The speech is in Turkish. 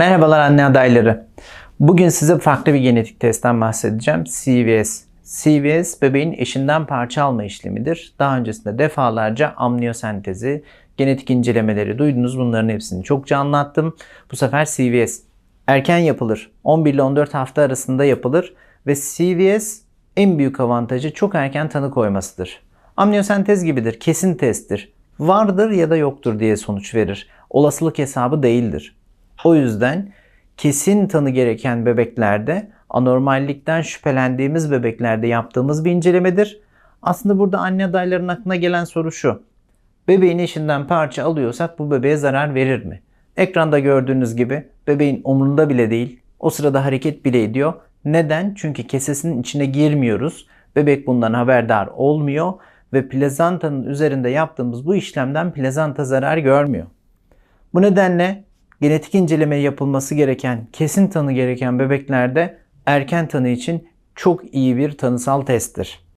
Merhabalar anne adayları. Bugün size farklı bir genetik testten bahsedeceğim. CVS. CVS bebeğin eşinden parça alma işlemidir. Daha öncesinde defalarca amniyosentezi, genetik incelemeleri duydunuz. Bunların hepsini çokça anlattım. Bu sefer CVS erken yapılır. 11 ile 14 hafta arasında yapılır ve CVS en büyük avantajı çok erken tanı koymasıdır. Amniyosentez gibidir, kesin testtir. Vardır ya da yoktur diye sonuç verir. Olasılık hesabı değildir. O yüzden kesin tanı gereken bebeklerde anormallikten şüphelendiğimiz bebeklerde yaptığımız bir incelemedir. Aslında burada anne adayların aklına gelen soru şu. Bebeğin eşinden parça alıyorsak bu bebeğe zarar verir mi? Ekranda gördüğünüz gibi bebeğin umrunda bile değil. O sırada hareket bile ediyor. Neden? Çünkü kesesinin içine girmiyoruz. Bebek bundan haberdar olmuyor ve plazantanın üzerinde yaptığımız bu işlemden plazanta zarar görmüyor. Bu nedenle genetik inceleme yapılması gereken, kesin tanı gereken bebeklerde erken tanı için çok iyi bir tanısal testtir.